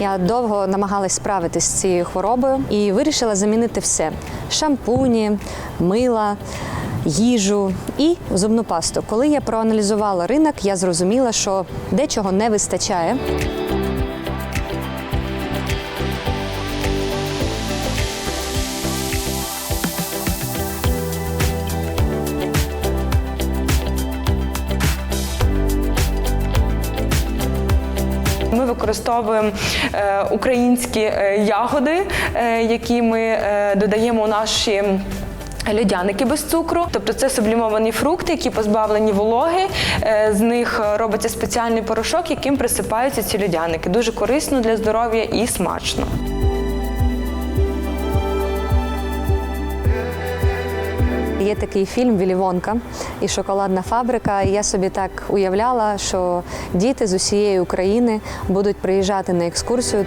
Я довго намагалась справитись з цією хворобою і вирішила замінити все: шампуні, мила, їжу і зубну пасту. Коли я проаналізувала ринок, я зрозуміла, що дечого не вистачає. Ми використовуємо е, українські е, ягоди, е, які ми додаємо у наші. Льодяники без цукру, тобто це сублімовані фрукти, які позбавлені вологи. З них робиться спеціальний порошок, яким присипаються ці льодяники. Дуже корисно для здоров'я і смачно. Є такий фільм Вілівонка і шоколадна фабрика. І я собі так уявляла, що діти з усієї України будуть приїжджати на екскурсію.